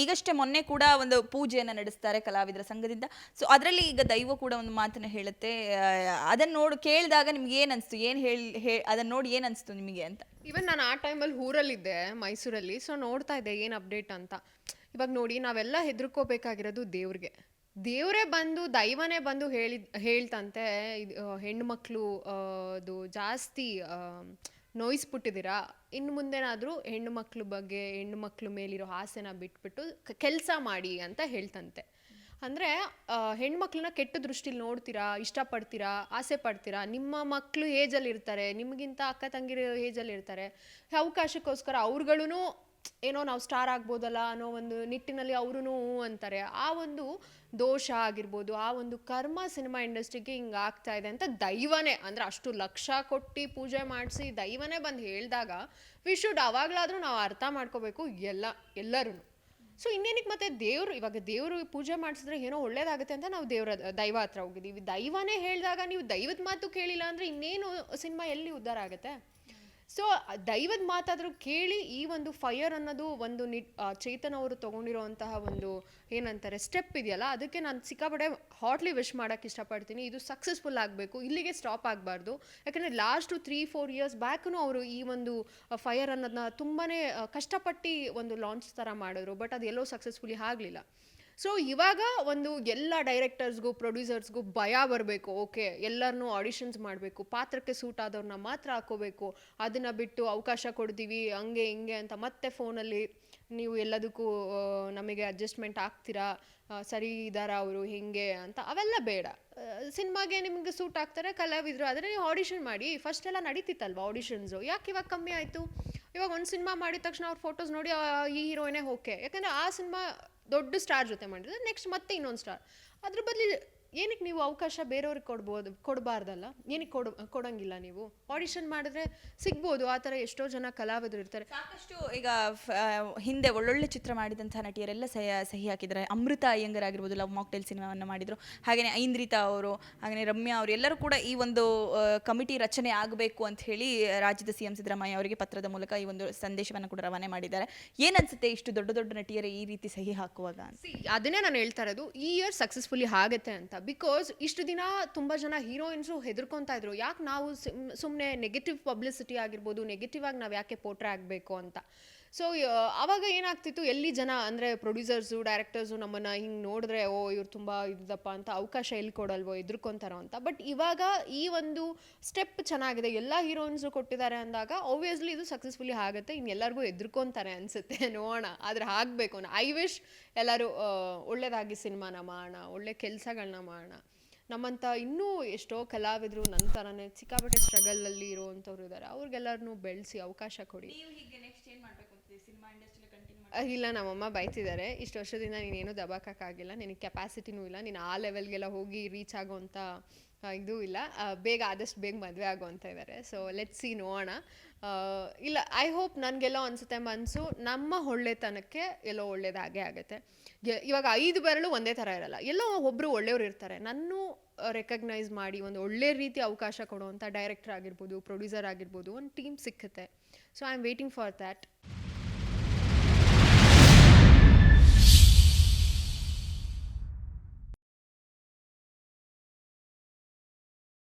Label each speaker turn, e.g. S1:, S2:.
S1: ಈಗಷ್ಟೇ ಮೊನ್ನೆ ಕೂಡ ಒಂದು ಪೂಜೆಯನ್ನು ನಡೆಸ್ತಾರೆ ಕಲಾವಿದರ ಸಂಘದಿಂದ. ಸೊ ಅದರಲ್ಲಿ ಈಗ ದೈವ ಕೂಡ ಒಂದು ಮಾತನ್ನು ಹೇಳುತ್ತೆ. ಅದನ್ನು ನೋಡು ಕೇಳಿದಾಗ ನಿಮ್ಗೆ ಏನು ಅನಿಸ್ತು? ಏನು ಹೇಳಿ ಅದನ್ನು ನೋಡಿ ಏನು ಅನಿಸ್ತು ನಿಮಗೆ ಅಂತ?
S2: ಇವನ್ ನಾನು ಆ ಟೈಮಲ್ಲಿ ಊರಲ್ಲಿದ್ದೆ ಮೈಸೂರಲ್ಲಿ. ಸೊ ನೋಡ್ತಾ ಇದ್ದೆ ಏನು ಅಪ್ಡೇಟ್ ಅಂತ. ಇವಾಗ ನೋಡಿ ನಾವೆಲ್ಲ ಹೆದರ್ಕೋಬೇಕಾಗಿರೋದು ದೇವ್ರಿಗೆ. ದೇವರೇ ಬಂದು ದೈವನೇ ಬಂದು ಹೇಳಿ ಹೇಳ್ತಂತೆ ಇದು, ಹೆಣ್ಮಕ್ಳು ಅದು ಜಾಸ್ತಿ ನೋಯಿಸ್ಬಿಟ್ಟಿದ್ದೀರಾ? ಇನ್ನು ಮುಂದೆನಾದರೂ ಹೆಣ್ಣು ಮಕ್ಳ ಬಗ್ಗೆ, ಹೆಣ್ಣು ಮಕ್ಳ ಮೇಲಿರೋ ಆಸೆನ ಬಿಟ್ಬಿಟ್ಟು ಕೆಲಸ ಮಾಡಿ ಅಂತ ಹೇಳ್ತಂತೆ. ಅಂದರೆ ಹೆಣ್ಮಕ್ಳನ್ನ ಕೆಟ್ಟ ದೃಷ್ಟಿಲಿ ನೋಡ್ತೀರಾ, ಇಷ್ಟಪಡ್ತೀರಾ, ಆಸೆ ಪಡ್ತೀರಾ? ನಿಮ್ಮ ಮಕ್ಕಳು ಏಜಲ್ಲಿ ಇರ್ತಾರೆ ನಿಮಗಿಂತ ಅಕ್ಕ ತಂಗಿರೋ ಏಜಲ್ಲಿ ಇರ್ತಾರೆ ಅವಕಾಶಕ್ಕೋಸ್ಕರ ಅವ್ರುಗಳೂ ಏನೋ ನಾವು ಸ್ಟಾರ್ ಆಗ್ಬೋದಲ್ಲ ಅನ್ನೋ ಒಂದು ನಿಟ್ಟಿನಲ್ಲಿ ಅವರು ಅಂತಾರೆ. ಆ ಒಂದು ದೋಷ ಆಗಿರ್ಬೋದು, ಆ ಒಂದು ಕರ್ಮ ಸಿನಿಮಾ ಇಂಡಸ್ಟ್ರಿಗೆ ಹಿಂಗೆ ಆಗ್ತಾ ಇದೆ ಅಂತ ದೈವನೇ, ಅಂದರೆ ಅಷ್ಟು ಲಕ್ಷ ಕೊಟ್ಟು ಪೂಜೆ ಮಾಡಿಸಿ ದೈವನೇ ಬಂದು ಹೇಳಿದಾಗ ವಿ ಶುಡ್ ಅವಾಗಲಾದರೂ ನಾವು ಅರ್ಥ ಮಾಡ್ಕೋಬೇಕು ಎಲ್ಲ ಎಲ್ಲರೂ ಸೊ ಇನ್ನೇನಕ್ಕೆ ಮತ್ತೆ ದೇವರು, ಇವಾಗ ದೇವರು ಪೂಜೆ ಮಾಡಿಸಿದ್ರೆ ಏನೋ ಒಳ್ಳೇದಾಗುತ್ತೆ ಅಂತ ನಾವು ದೇವರ ದೈವ ಹತ್ರ ಹೋಗಿದ್ದೀವಿ. ದೈವನೇ ಹೇಳಿದಾಗ ನೀವು ದೈವದ ಮಾತು ಕೇಳಿಲ್ಲ ಅಂದರೆ ಇನ್ನೇನು ಸಿನಿಮಾ ಎಲ್ಲಿ ಉದ್ಧಾರ ಆಗುತ್ತೆ? ಸೊ ದೈವದ ಮಾತಾದರೂ ಕೇಳಿ ಈ ಒಂದು ಫೈಯರ್ ಅನ್ನೋದು ಒಂದು ನಿ ಆ, ಚೇತನ್ ಅವರು ತೊಗೊಂಡಿರೋಂತಹ ಒಂದು ಏನಂತಾರೆ ಸ್ಟೆಪ್ ಇದೆಯಲ್ಲ? ಅದಕ್ಕೆ ನಾನು ಸಿಕ್ಕಾಪಟ್ಟೆ ಹಾಟ್ಲಿ ವಿಶ್ ಮಾಡೋಕ್ಕೆ ಇಷ್ಟಪಡ್ತೀನಿ. ಇದು ಸಕ್ಸಸ್ಫುಲ್ ಆಗಬೇಕು. ಇಲ್ಲಿಗೆ ಸ್ಟಾಪ್ ಆಗಬಾರ್ದು. ಯಾಕಂದರೆ ಲಾಸ್ಟು ತ್ರೀ ಫೋರ್ ಇಯರ್ಸ್ ಬ್ಯಾಕ್ನು ಅವರು ಈ ಒಂದು ಫೈಯರ್ ಅನ್ನೋದನ್ನ ತುಂಬಾ ಕಷ್ಟಪಟ್ಟು ಒಂದು ಲಾಂಚ್ ಥರ ಮಾಡಿದ್ರು. ಬಟ್ ಅದು ಎಲ್ಲೋ ಸಕ್ಸಸ್ಫುಲಿ ಆಗಲಿಲ್ಲ. ಸೊ ಇವಾಗ ಒಂದು ಎಲ್ಲ ಡೈರೆಕ್ಟರ್ಸ್ಗೂ ಪ್ರೊಡ್ಯೂಸರ್ಸ್ಗೂ ಭಯ ಬರಬೇಕು. ಓಕೆ ಎಲ್ಲರನ್ನೂ ಆಡಿಷನ್ಸ್ ಮಾಡಬೇಕು. ಪಾತ್ರಕ್ಕೆ ಸೂಟ್ ಆದವ್ರನ್ನ ಮಾತ್ರ ಹಾಕೋಬೇಕು. ಅದನ್ನು ಬಿಟ್ಟು ಅವಕಾಶ ಕೊಡ್ತೀವಿ, ಹಂಗೆ ಹಿಂಗೆ ಅಂತ ಮತ್ತೆ ಫೋನಲ್ಲಿ ನೀವು ಎಲ್ಲದಕ್ಕೂ ನಮಗೆ ಅಡ್ಜಸ್ಟ್ಮೆಂಟ್ ಆಗ್ತೀರಾ ಸರಿ ಇದ್ದಾರಾ ಅವರು, ಹಿಂಗೆ ಅಂತ? ಅವೆಲ್ಲ ಬೇಡ. ಸಿನಿಮಾಗೆ ನಿಮಗೆ ಸೂಟ್ ಆಗ್ತಾರೆ, ಕಲಾವಿದರು. ಆದರೆ ನೀವು ಆಡಿಷನ್ ಮಾಡಿ. ಫಸ್ಟ್ ಎಲ್ಲ ನಡೀತಿತ್ತಲ್ವ ಆಡಿಷನ್ಸು ಯಾಕೆ ಇವಾಗ ಕಮ್ಮಿ ಆಯಿತು? ಇವಾಗ ಒಂದು ಸಿನಿಮಾ ಮಾಡಿದ ತಕ್ಷಣ ಅವ್ರ ಫೋಟೋಸ್ ನೋಡಿ ಈ ಹೀರೋಯಿನೇ ಓಕೆ ಯಾಕಂದರೆ ಆ ಸಿನಿಮಾ ದೊಡ್ಡ ಸ್ಟಾರ್ ಜೊತೆ ಮಾಡಿದ್ರೆ ನೆಕ್ಸ್ಟ್ ಮತ್ತೆ ಇನ್ನೊಂದು ಸ್ಟಾರ್ ಅದ್ರ ಬದಲು ಏನಕ್ಕೆ ನೀವು ಅವಕಾಶ ಬೇರೆಯವ್ರಿಗೆ ಕೊಡ್ಬೋದು ಕೊಡಬಾರ್ದಲ್ಲ? ಏನಕ್ಕೆ ಕೊಡ ಕೊಡೋಂಗಿಲ್ಲ ನೀವು? ಆಡಿಷನ್ ಮಾಡಿದ್ರೆ ಸಿಗ್ಬೋದು ಆ ಥರ ಎಷ್ಟೋ ಜನ ಕಲಾವಿದರು ಇರ್ತಾರೆ.
S1: ಸಾಕಷ್ಟು ಈಗ ಹಿಂದೆ ಒಳ್ಳೊಳ್ಳೆ ಚಿತ್ರ ಮಾಡಿದಂಥ ನಟಿಯರೆಲ್ಲ ಸಹ ಸಹಿ ಹಾಕಿದ್ದಾರೆ. ಅಮೃತ ಅಯ್ಯಂಗರ್ ಆಗಿರ್ಬೋದು ಲವ್ ಮಾಕ್ಟೇಲ್ ಸಿನಿಮಾವನ್ನು ಮಾಡಿದರು. ಹಾಗೆಯೇ ಐಂದ್ರಿತಾ ಅವರು ಹಾಗೆಯೇ ರಮ್ಯಾ ಅವರು ಎಲ್ಲರೂ ಕೂಡ ಈ ಒಂದು ಕಮಿಟಿ ರಚನೆ ಆಗಬೇಕು ಅಂತ ಹೇಳಿ ರಾಜ್ಯದ ಸಿ ಎಂ ಸಿದ್ದರಾಮಯ್ಯ ಅವರಿಗೆ ಪತ್ರದ ಮೂಲಕ ಈ ಒಂದು ಸಂದೇಶವನ್ನು ಕೂಡ ರವಾನೆ ಮಾಡಿದ್ದಾರೆ. ಏನನ್ಸುತ್ತೆ ಇಷ್ಟು ದೊಡ್ಡ ದೊಡ್ಡ ನಟಿಯರೇ ಈ ರೀತಿ ಸಹಿ ಹಾಕುವಾಗ
S2: ಅದನ್ನೇ ನಾನು ಹೇಳ್ತಾ ಇರೋದು ಈ ಇಯರ್ ಸಕ್ಸಸ್ಫುಲಿ ಆಗುತ್ತೆ ಅಂತ. ಬಿಕಾಸ್ ಇಷ್ಟು ದಿನ ತುಂಬ ಜನ ಹೀರೋಯಿನ್ಸು ಹೆದರ್ಕೊತಾ ಇದ್ರು. ಯಾಕೆ ನಾವು ಸುಮ್ಮನೆ ನೆಗೆಟಿವ್ ಪಬ್ಲಿಸಿಟಿ ಆಗಿರ್ಬೋದು ನೆಗೆಟಿವ್ ಆಗಿ ನಾವು ಯಾಕೆ ಪೋಟ್ರೆ ಆಗಬೇಕು ಅಂತ? ಸೊ ಅವಾಗ ಏನಾಗ್ತಿತ್ತು? ಎಲ್ಲಿ ಜನ, ಅಂದರೆ ಪ್ರೊಡ್ಯೂಸರ್ಸು ಡೈರೆಕ್ಟರ್ಸು ನಮ್ಮನ್ನು ಹಿಂಗೆ ನೋಡಿದ್ರೆ, ಓ, ಇವ್ರು ತುಂಬ ಇದ್ದಪ್ಪ ಅಂತ ಅವಕಾಶ ಎಲ್ಲಿ ಕೊಡಲ್ವೋ ಎದುರ್ಕೊಂತಾರೋ ಅಂತ. ಬಟ್ ಇವಾಗ ಈ ಒಂದು ಸ್ಟೆಪ್ ಚೆನ್ನಾಗಿದೆ. ಎಲ್ಲ ಹೀರೋಯಿನ್ಸು ಕೊಟ್ಟಿದ್ದಾರೆ ಅಂದಾಗ ಆಬ್ವಿಯಸ್ಲಿ ಇದು ಸಕ್ಸಸ್ಫುಲಿ ಆಗುತ್ತೆ. ಇನ್ನು ಎಲ್ಲರಿಗೂ ಎದುರ್ಕೊಂತಾರೆ ಅನಿಸುತ್ತೆ. ನೋಡೋಣ. ಆದರೆ ಆಗಬೇಕು. ಐ ವಿಶ್ ಎಲ್ಲರೂ ಒಳ್ಳೆಯದಾಗಿ ಸಿನಿಮಾನ ಮಾಡೋಣ. ಒಳ್ಳೆ ಕೆಲಸಗಳನ್ನ ಮಾಡೋಣ. ನಮ್ಮಂಥ ಇನ್ನೂ ಎಷ್ಟೋ ಕಲಾವಿದರು ನನ್ನ ಥರನೇ ಸಿಕ್ಕಾಪಟ್ಟೆ ಸ್ಟ್ರಗಲಲ್ಲಿ ಇರುವಂಥವ್ರು ಇದ್ದಾರೆ ಅವ್ರಿಗೆಲ್ಲರನ್ನೂ ಬೆಳೆಸಿ ಅವಕಾಶ ಕೊಡಿ. ಇಲ್ಲ, ನಮ್ಮಮ್ಮ ಬೈತಿದ್ದಾರೆ ಇಷ್ಟು ವರ್ಷದಿಂದ ನೀನೇನು ದಬಾಕಕ್ಕಾಗಿಲ್ಲ. ನಿನಗೆ ಕೆಪಾಸಿಟಿನೂ ಇಲ್ಲ. ನೀನು ಆ ಲೆವೆಲ್ಗೆಲ್ಲ ಹೋಗಿ ರೀಚ್ ಆಗೋವಂಥ ಇದು ಇಲ್ಲ. ಬೇಗ ಆದಷ್ಟು ಬೇಗ ಮದುವೆ ಆಗೋ ಅಂತ ಇದ್ದಾರೆ ಸೊ ಲೆಟ್ ಸಿ ನೋಡೋಣ. ಇಲ್ಲ ಐ ಹೋಪ್ ನನಗೆಲ್ಲ ಅನಿಸುತ್ತೆ ಮನಸ್ಸು ನಮ್ಮ ಒಳ್ಳೆತನಕ್ಕೆ ಎಲ್ಲೋ ಒಳ್ಳೇದಾಗೇ ಆಗುತ್ತೆ. ಇವಾಗ ಐದು ಬೆರಳು ಒಂದೇ ಥರ ಇರಲ್ಲ. ಎಲ್ಲೋ ಒಬ್ಬರು ಒಳ್ಳೆಯವರು ಇರ್ತಾರೆ. ನನ್ನೂ ರೆಕಗ್ನೈಸ್ ಮಾಡಿ ಒಂದು ಒಳ್ಳೆ ರೀತಿ ಅವಕಾಶ ಕೊಡುವಂಥ ಡೈರೆಕ್ಟರ್ ಆಗಿರ್ಬೋದು ಪ್ರೊಡ್ಯೂಸರ್ ಆಗಿರ್ಬೋದು, ಒಂದು ಟೀಮ್ ಸಿಕ್ಕುತ್ತೆ. So I am waiting for that